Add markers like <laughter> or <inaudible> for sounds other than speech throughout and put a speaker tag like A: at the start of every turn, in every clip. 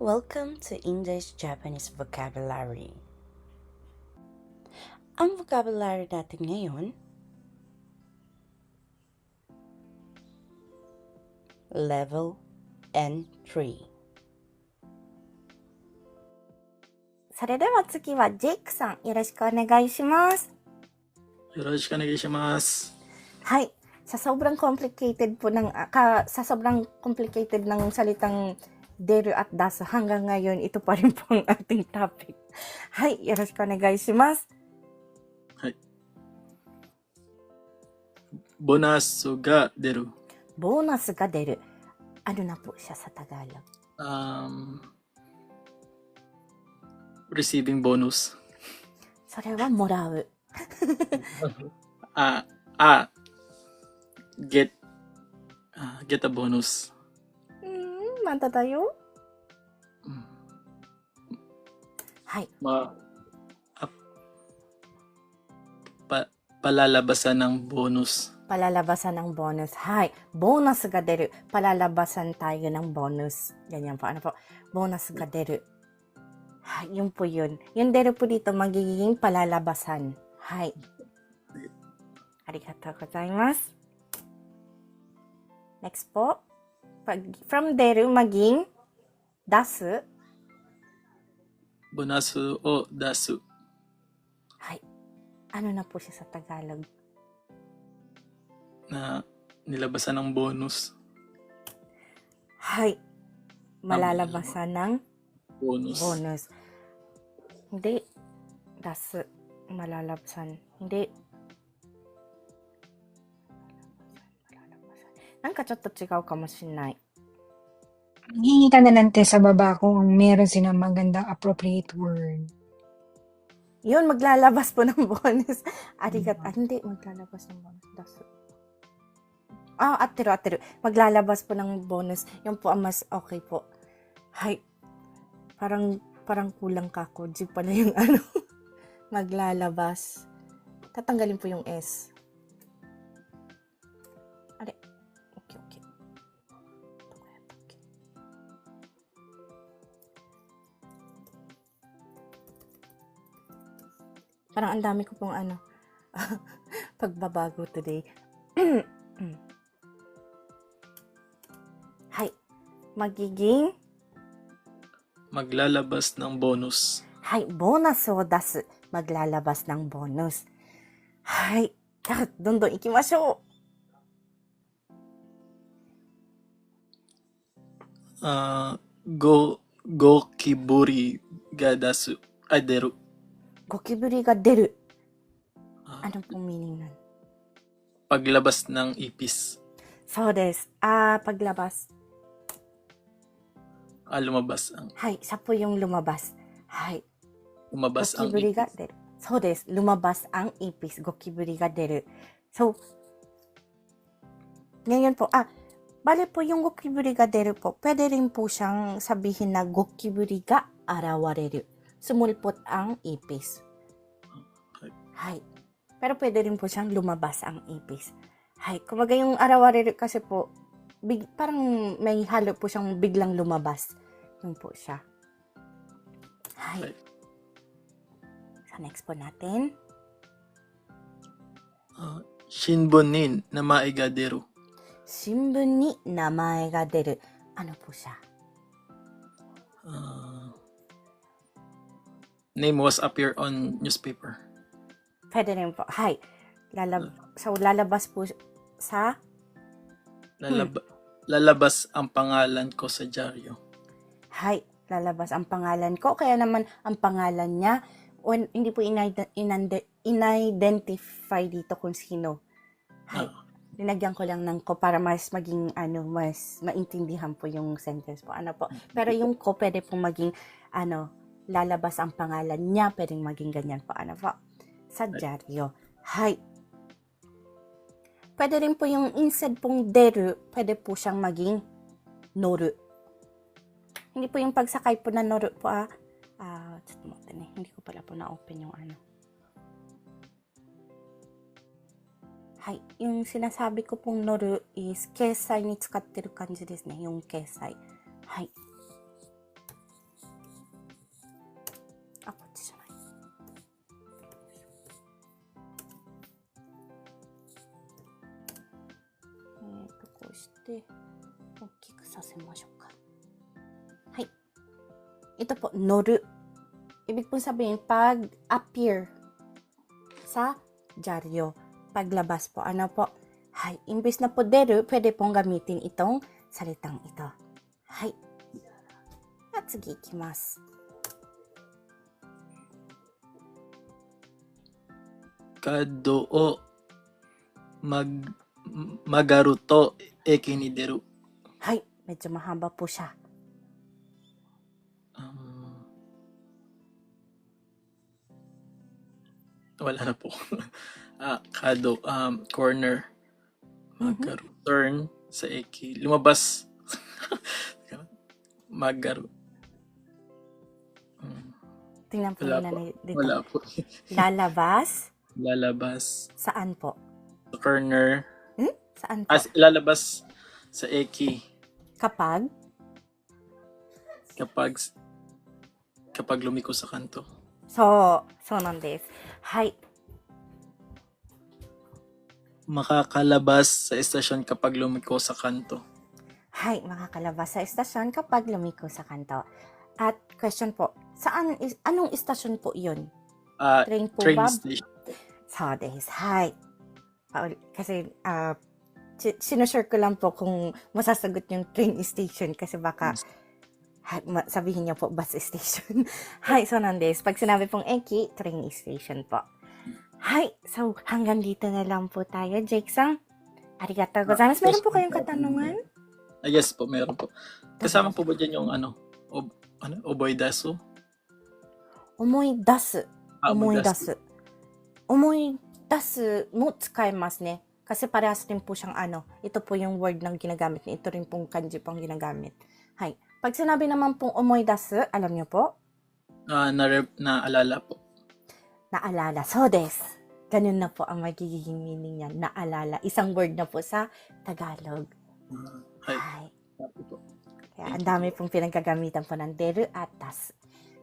A: Welcome to English Japanese Vocabulary. Ang vocabulary natin ngayon, level N3.
B: それでは次はジェイクさん、よろしくお願いします。
C: Yoroshiku onegaishimasu.
B: Hi. Sa sobrang complicated po ng, ah, ka, sa sobrang complicated ng salitang deru at dasu hanggang ngayon, ito pa rin po ang ating topic. Hi, よろしくお願いします。
C: Bonasu ga deru.
B: ボーナスが出る。Ano na po siya sa Tagalog?
C: Um, receiving bonus.
B: それはもらう。
C: Ah, ah, get, <laughs> ah, get a bonus.
B: うーん、まだだよ。 はい。
C: Ma, pa, palalabasan ng bonus.
B: palalabasan ng bonus. Hi, bonus ga deru. Palalabasan tayo ng bonus. Ganyan po. Ano po? Bonus ga deru. Hi, yun po yun. Yung deru po dito, magiging palalabasan. Hi. Arigatou gozaimasu. Next po. Pag, from deru, maging dasu.
C: Bonasu o dasu.
B: Hi. Ano na po siya sa Tagalog?
C: Na nilabasan ng bonus.
B: Hi. Malalabasan ng
C: Bonus.
B: bonus. Hindi. Das. Malalabsan. Hindi. Malalabsan. なんかちょっと違うかもしれない。
D: Hingi ka na lang te sa baba kung meron silang magandang appropriate word.
B: Yun, maglalabas po ng bonus. <laughs> Arigat. Ah, hindi. Maglalabas ng bonus. Das. Ah, atero, atero. Maglalabas po ng bonus. Yung po ang mas okay po. Hay. Parang, parang kulang ka ko. G pala yung <laughs> ano. Maglalabas. Tatanggalin po yung S. Parang ang dami ko pong ano, <laughs> pagbabago today. <clears throat> Hi, magiging
C: maglalabas ng bonus.
B: Hi, bonus o das. Maglalabas ng bonus. Hi, doon doon ikimashou. Uh,
C: ah, go, go kiburi ga dasu,
B: aderu. ゴキブリが出る。
C: Ah,
B: Ano pong meaning nun?
C: paglabas ng ipis.
B: そうです。Ah, paglabas.
C: Ah, lumabas ang,
B: Hay, siya po yung lumabas. Hay,
C: umabas ang
B: ゴキブリ
C: ipis.
B: が出る。そうです。lumabas ang ipis. ゴキブリが出る。So, ngayon po, ah, bale po yung ゴキブリが出るpo, pwede rin po siyang sabihin na ゴキブリが現れる. sumulpot ang ipis. Hay. Pero pwede rin po siyang lumabas ang ipis. Hay. Kumbaga yung arawari kasi po, big, parang may halo po siyang biglang lumabas. Yun po siya. Hay. Sa next po natin.
C: Ah,
B: uh, shinbunin na maigadero. Shinbunin na maigadero. Ano po siya?
C: Uh, name was appear on newspaper.
B: Pwede rin po. Hi. Lalab so, lalabas po sa
C: Lalab- lalabas ang pangalan ko sa dyaryo.
B: Hi. Lalabas ang pangalan ko. Kaya naman ang pangalan niya, when, hindi po inide- in-identify dito kung sino. Hi.
C: Ah,
B: Linagyan ko lang ng ko para mas maging ano, mas maintindihan po yung sentence po. Ano po. Pero yung ko pwede pong maging ano, lalabas ang pangalan niya, pwedeng maging ganyan po, ano po, sa dyaryo. Hay. Pwede rin po yung instead pong deru, pwede po siyang maging noru. Hindi po yung pagsakay po na noru po ah. Uh, eh. Hindi ko pala po na-open yung ano. Hay, yung sinasabi ko pong noru is kesai ni tsukatteru kanji desu ne, yung kesai. Hay. で、大きくさせましょうか. Hay. Ito po, noru. Ibig pong sabihin, pag appear sa dyaryo. Paglabas po, ano po? Hay. Imbis na po deru, pwede pong gamitin itong salitang ito. Hay. At sige, ikimasu.
C: 角をmag magaru to eki ni deru.
B: Hay. Medyo mahaba po siya.
C: Um, wala na po. <laughs> ah, kado, um, corner. Magaru. Turn sa eki. Lumabas. <laughs> Magaru. Um,
B: Tingnan po
C: Wala
B: na
C: po.
B: dito.
C: wala po.
B: Lalabas. <laughs>
C: Lalabas.
B: Saan po?
C: Corner.
B: Saan po?
C: As ilalabas sa eki
B: Kapag?
C: kapag kapag lumiko sa kanto.
B: そう、そうなんです。はい。
C: Makakalabas sa estasyon kapag lumiko sa kanto.
B: Hay, makakalabas sa estasyon kapag lumiko sa kanto. At question po, saan, is, anong estasyon po yun?
C: Ah,
B: Train po
C: train
B: ba?
C: station.
B: そうです。はい。Paul- Kasi, ah, si- sinusure ko lang po kung masasagot yung train station kasi baka ha, ma- sabihin niyo po bus station. <laughs> Hi, so nandes. Pag sinabi pong eki, train station po. Hi, so hanggang dito na lang po tayo, Jake-san. Arigatou gozaimasu. Meron po kayong katanungan?
C: Ah, yes po, meron po. Kasama po ba dyan yung ano, ob, ano oboy daso?
B: 思い出す。
C: Ah,
B: 思い
C: oboy
B: 出
C: daso.
B: す。思い出すも使えますね. Kasi parehas din po siyang ano. Ito po yung word ng ginagamit niya. Ito rin pong kanji pong ginagamit. Hay. Pag sinabi naman pong umoy dasu, alam niyo po,
C: Ah, na, naalala po.
B: naalala. So des. Ganun na po ang magiging meaning niya. Naalala. Isang word na po sa Tagalog. Hay.
C: sabi po.
B: Kaya ang dami pong pinagkagamitan po ng deru at das.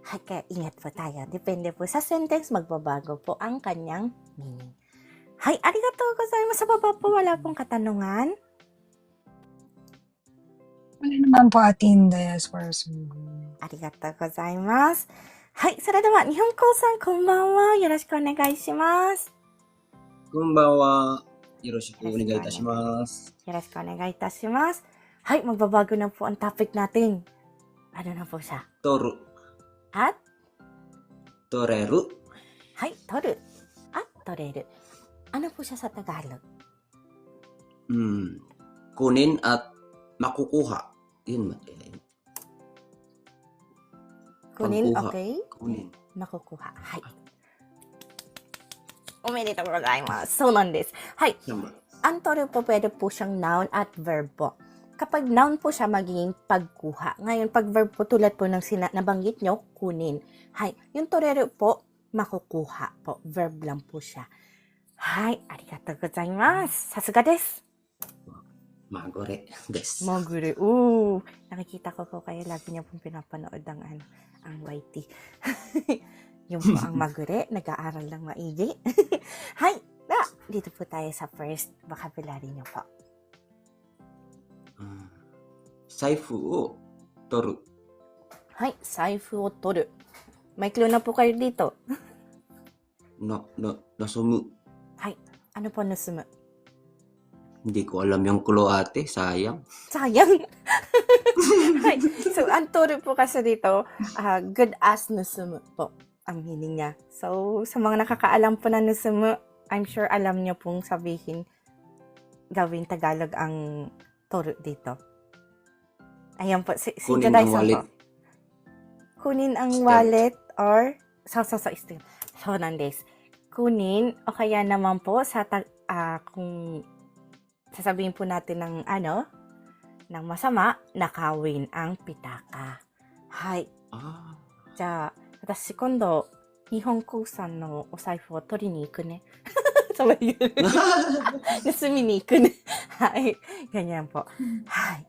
B: Hay, kaya ingat po tayo. Depende po sa sentence, magbabago po ang kanyang meaning. Hay, arigatou gozaimasu. Sa baba po, wala pong katanungan.
D: Wala naman po atin as far as
B: ありがとうございます。はい、それでは、日本興さん、こんばんは。よろしくお願いします。
E: こんばんは。よろしくお願いいたします。
B: よろしくお願いいたします。はい、magbabago na po ang topic natin. Ano na po siya?
E: 取る、
B: At,
E: 取れる、
B: はい、取る。at, 取れる。 Ano po siya sa Tagalog?
E: hmm, kunin at makukuha. Yun, ma- eh,
B: Kunin,
E: Pagkuha.
B: okay?
E: kunin.
B: Makukuha. Hay. おめでとうございます。そうなんです。はい。
E: Tama.
B: Ang toro po pwede po siyang noun at verb po. Kapag noun po siya, magiging pagkuha. Ngayon, pag verb po, tulad po ng sina- nabanggit nyo, kunin. Hay, yung torero po, makukuha po. Verb lang po siya. Hay, arigatou gozaimasu. Sa suga desu.
E: Magore des.
B: Mogure. Ooh, nakikita ko po kayo. Lagi niyo pong pinapanood ang, ano, ang YT. yung po ang magure. Nag-aaral ng maigi. Hay, na, dito po tayo sa first vocabulary niyo po.
E: Hmm. 財布を取る。
B: はい、財布を取る。May clue na po kayo dito.
E: な、な、盗む。
B: Ano po nasumu?
E: Hindi ko alam yung clue ate. Sayang.
B: Sayang! <laughs> Hay. So, ang turo po kasi dito, ah, good as nusumu po ang meaning niya. So, sa mga nakakaalam po na nusumu, I'm sure alam niyo pong sabihin gawin Tagalog ang turo dito. Ayan po, si, si
E: Kunin ang wallet.
B: po. Kunin ang
E: Stamp.
B: wallet or so so so stamp. So nandes kunin o kaya naman po sa uh, kung sasabihin po natin ng ano ng masama nakawin ang pitaka. Hai. Ah. Ja, watashi kondo Nihon Kusan no osaifu o tori ni
E: iku
B: ne. <laughs> so yun. <laughs> Nasumi ni iku ne. Hai. Ganyan po. Hai.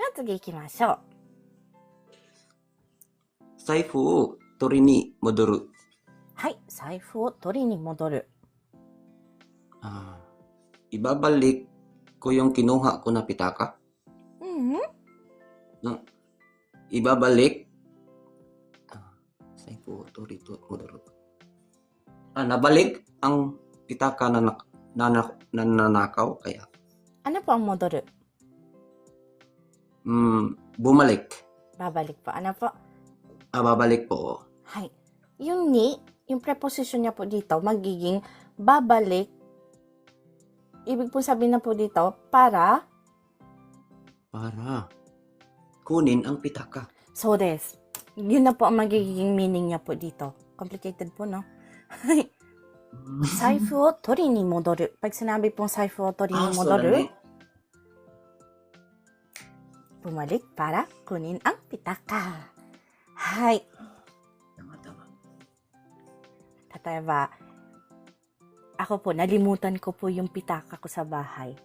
B: Na,
E: ah, tsugi ikimashou. Saifu o tori ni modoru.
B: はい。財布を取りに戻る。
E: Ah. Ibabalik ko yung kinuha ko na pitaka.
B: Mhm.
E: Ibabalik. Ah, saan po ito rito? Modoro. Ah, nabalik ang pitaka na, nak- na, na, na nanakaw. Kaya,
B: Ano po ang modoru?
E: mm, bumalik.
B: Babalik po. Ano po?
E: Ah, babalik po.
B: Hay. Yung ni, yung preposition niya po dito, magiging babalik. Ibig po sabihin na po dito, para,
E: Para kunin ang pitaka.
B: so des. Yun na po ang magiging meaning niya po dito. Complicated po, no? <laughs> Saifu o tori ni modoru. Pag sinabi pong saifu o tori ni
E: Ah,
B: modoru, bumalik para kunin ang pitaka. Hay.
E: Tama, tama.
B: 例えば、ako po, nalimutan ko po yung pitaka ko sa bahay.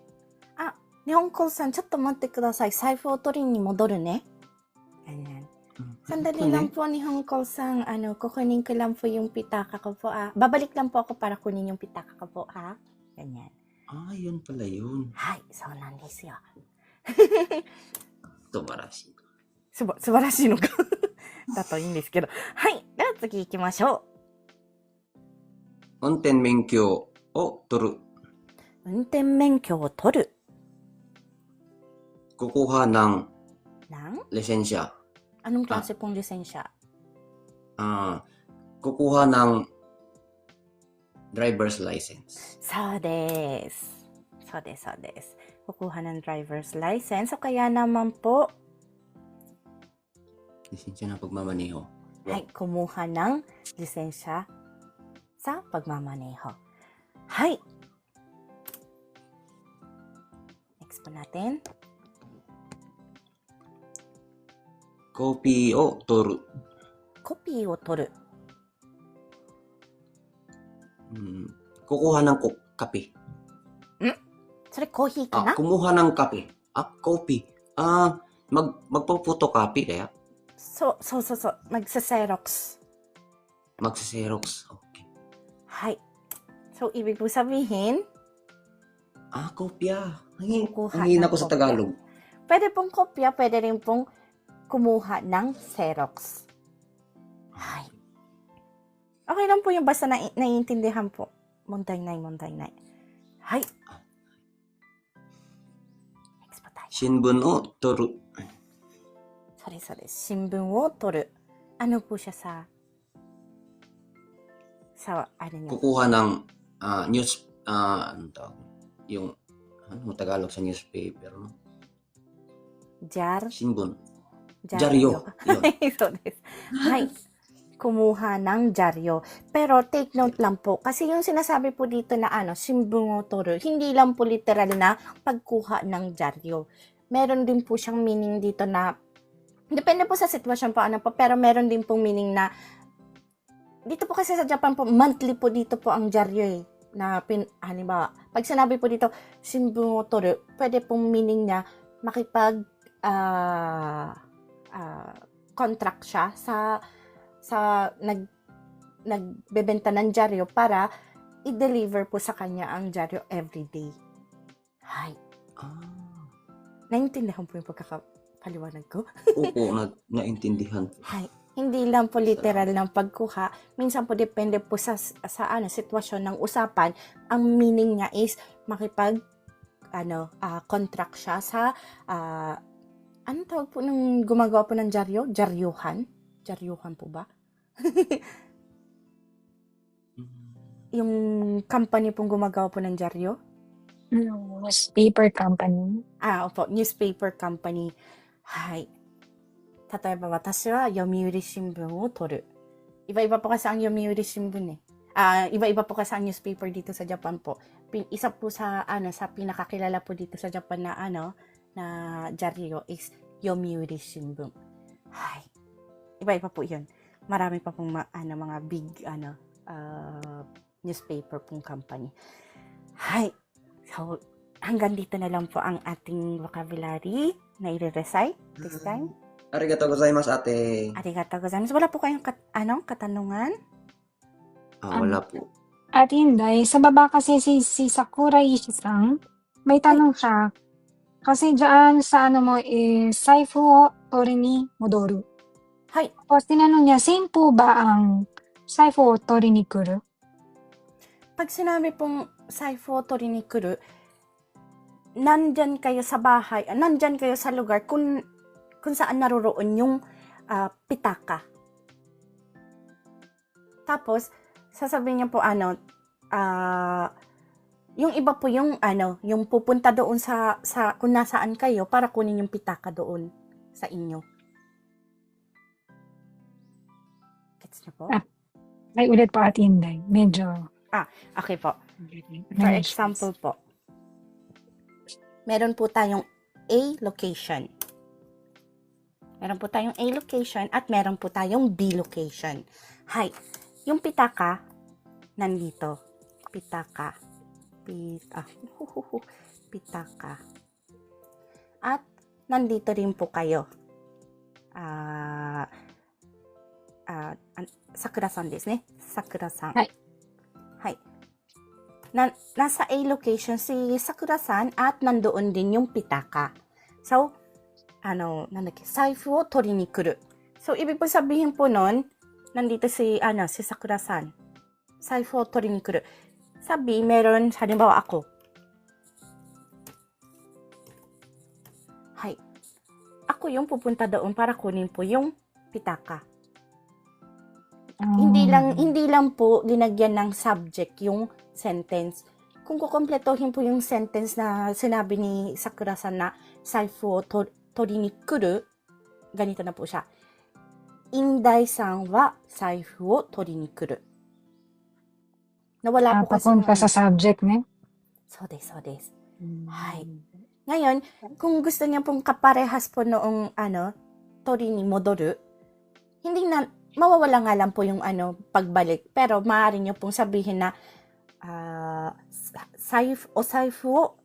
B: Ah, Nihongko-san, ちょっと待ってください。財布を取りに戻るね。Ganyan. Sandali
E: Kunin?
B: lang po ni Hongkong-san. Ano, kukunin ko lang po yung pitaka ko po, ah. Babalik lang po ako para kunin yung pitaka ko po, ha? Ganyan.
E: Ah, yun pala yun.
B: Hay, so nan desu yo.
E: Tumarashi.
B: すば、素晴らしいのか。だといいんですけど。はい。では次行きましょ
E: Unten menkyo o toru.
B: う。運転免許を取る。
E: Kukuha ng
B: なん
E: lisensya.
B: Anong klase pong lisensya?
E: Ah, kukuha ng driver's license.
B: そうです。そうです、そうです。kukuha ng driver's license. So, kaya naman po,
E: Lisensya na pagmamaneho.
B: ay kumuha ng lisensya sa pagmamaneho. Hi! Next po natin.
E: Copy o toru.
B: Copy o toru.
E: Mm, kukuha ng ko- kape.
B: Mm, sorry, coffee ka ah, na?
E: Ah, kumuha ng kape. Ah, copy. Ah, mag, magpo-photocopy kaya?
B: So, so, so, so, magsa-xerox.
E: Magsa-xerox. は
B: い。So, ibig pong sabihin,
E: Ah, kopya. Hingin,
B: Kukuha
E: hingin
B: ng
E: ako sa. Tagalog.
B: pwede pong kopya, pwede rin pong kumuha ng Xerox. Ay. Okay lang po yung basta na, naiintindihan po. Monday night, Monday night. Hay. Next pa tayo.
E: Shinbun o toru.
B: Sorry, sorry. Shimbun wo toru. Ano po siya sa sa ano niya?
E: Kukuha ng uh, news, uh, ano tawag? Yung, ano Tagalog sa newspaper, no?
B: Jar?
E: Simbon.
B: Jaryo. <laughs> Ay, kumuha ng jaryo. Pero take note lang po, kasi yung sinasabi po dito na ano, simbungotoro, hindi lang po literal na pagkuha ng jaryo. Meron din po siyang meaning dito na, depende po sa sitwasyon po ano po, pero meron din pong meaning na dito po kasi sa Japan po, monthly po dito po ang dyaryo eh. Na, pin, halimbawa, pag sinabi po dito, shimbun o toru, pwede pong meaning niya, makipag, ah, ah, contract siya sa sa nag nagbebenta ng dyaryo para i-deliver po sa kanya ang dyaryo every day. Hay.
E: Ah,
B: Naintindihan po yung pagkakapaliwanag ko?
E: opo, <laughs> na, naintindihan.
B: Hay. Hindi lang po literal ng pagkuha. Minsan po depende po sa, sa ano, sitwasyon ng usapan. Ang meaning niya is makipag ano, ah, contract siya sa ah, ano tawag po nung gumagawa po ng dyaryo? Dyaryuhan? Dyaryuhan po ba? <laughs> yung company pong gumagawa po ng dyaryo?
D: Newspaper company.
B: Ah, opo, newspaper company. Hai. 例えば私は読売新聞を取る。Iba-iba po kasi ang Yomiuri Shimbun eh. Ah, iba-iba po kasi ang newspaper dito sa Japan po. Pin- Isa po sa ano sa pinakakilala po dito sa Japan na ano na dyaryo is Yomiuri Shimbun. Hay. Iba-iba po 'yun. Marami pa pong ma- ano mga big ano ah, newspaper pong company. Hay. So, hanggang dito na lang po ang ating vocabulary na i-recite this time.
E: Arigato gozaimasu, ate.
B: Arigatou gozaimasu. Wala po kayong kat ano, katanungan?
E: Ah, wala po.
D: At Hinday, sa baba kasi si, si Sakura Ishi-san, may tanong siya. Kasi dyan sa ano mo is, Saifu o tori ni modoru.
B: Hay,
D: Tapos tinanong niya, same po ba ang Saifu o tori ni kuru?
B: pag sinabi pong saifu tori ni kuru, nandyan kayo sa bahay, ah, nandyan kayo sa lugar kung, kung saan naroroon yung ah, pitaka. Tapos, sasabihin niya po ano, ah, yung iba po yung ano, yung pupunta doon sa, sa kung nasaan kayo para kunin yung pitaka doon sa inyo. Gets niyo po?
D: Ah. Ay, ulit po at Inday. Medyo...
B: Okay po. For example po, meron po tayong A location. Meron po tayong A location at meron po tayong B location. Hi, yung pitaka, nandito. Pitaka. Pit, ah, huhuhu, <laughs> pitaka. At nandito rin po kayo. Ah, ah, an- sakura-san desu ne. Sakura-san.
D: Hai.
B: Hai. Na, nasa A location si Sakura-san at nandoon din yung pitaka. So, ano, nandak, saifu o tori ni kuru. So, ibig po sabihin po nun, nandito si, ano, si Sakura-san. Saifu o tori ni kuru. Sabi, meron, halimbawa ako. Hay. Ako yung pupunta doon para kunin po yung pitaka. Hindi
D: Ah.
B: lang hindi lang po linagyan ng subject yung sentence. Kung kukompletohin po yung sentence na sinabi ni Sakura-san na saifu o to, tori ni kuru, ganito na po siya. Inday-san wa saifu o tori ni kuru. Nawala
D: Ah,
B: po kasi
D: papunta sa subject, ne?
B: So des, so des. Hay. Ngayon, kung gusto niya pong kaparehas po noong ano, tori ni modoru, hindi na, mawawala nga lang po yung ano, pagbalik. Pero maaari niyo pong sabihin na, ah, sa- saif, o saifu o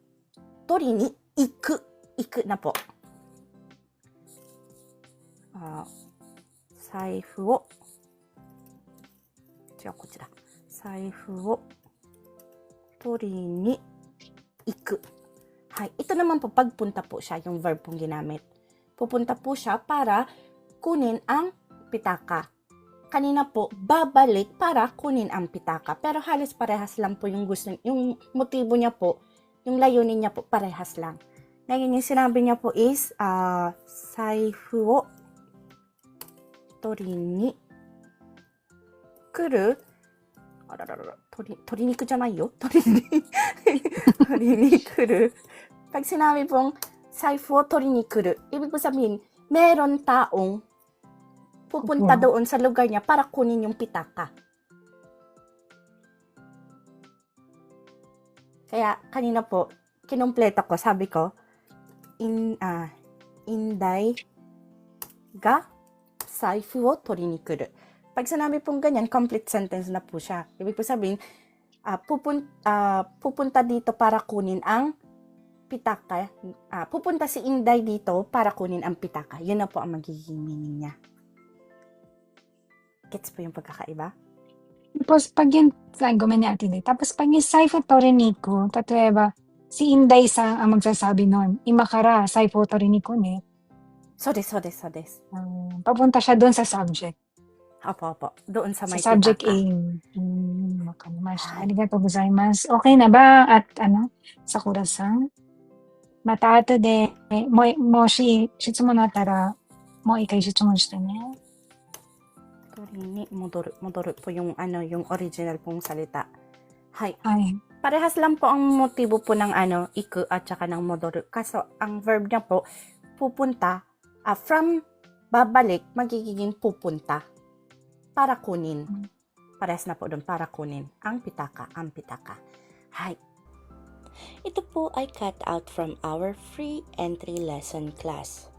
B: tori ni iku. Iku na po. Ah, saifu o, 違う、こちら。財布を取りに行く。Hay. Ito naman po, pagpunta po siya, yung verb pong ginamit. Pupunta po siya para kunin ang pitaka. Kanina po, babalik para kunin ang pitaka. Pero halos parehas lang po yung gusto, yung motibo niya po, yung layunin niya po, parehas lang. Ngayon, yung sinabi niya po is, ah, saifu o tori ni kuru. あらららら、鶏、鶏肉じゃないよ。鶏に、鶏に来る。Pag sinabi pong, saifu o tori ni kuru, ibig po sabihin, meron taong pupunta
D: Opo.
B: doon sa lugar niya para kunin yung pitaka. Kaya, kanina po, kinumpleto ko, sabi ko, in, ah, inday ga saifu o tori ni kuru. Pag sinabi pong ganyan, complete sentence na po siya. Ibig po sabihin, ah, pupun, ah, pupunta dito para kunin ang pitaka. Ah, pupunta si Inday dito para kunin ang pitaka. Yun na po ang magiging meaning niya. Gets po yung pagkakaiba?
D: Tapos pag yun, ay, gumani ate Inday. Tapos pag yung Saifu Toriniku, tatweba, si Inday sa ang magsasabi nun, imakara, Saifu Toriniku ne.
B: So des, so des, so des.
D: Um, papunta siya doon sa subject.
B: Opo, opo. Doon sa
D: Sa
B: may
D: subject
B: pitaka.
D: aim. Hmm, makanimashi. Arigatou gozaimasu. Okay na ba? At ano, Sakura-san? Mata ato de, mo, mo shi, shitsumon natara, mo ikai shitsumon shite ne.
B: Ni modoru. Modoru po yung, ano, yung original pong salita. Hay.
D: Ay,
B: Parehas lang po ang motibo po ng ano, iku at saka ng modoru. Kaso, ang verb niya po, pupunta, ah, from babalik, magiging pupunta. Para kunin. Parehas na po doon, para kunin. Ang pitaka, ang pitaka. Hay.
A: Ito po ay cut out from our free entry lesson class.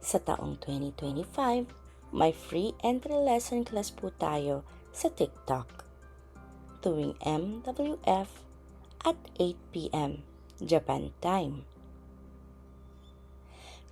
A: Sa taong 2025, may free entry lesson class po tayo sa TikTok tuwing MWF at 8pm Japan time.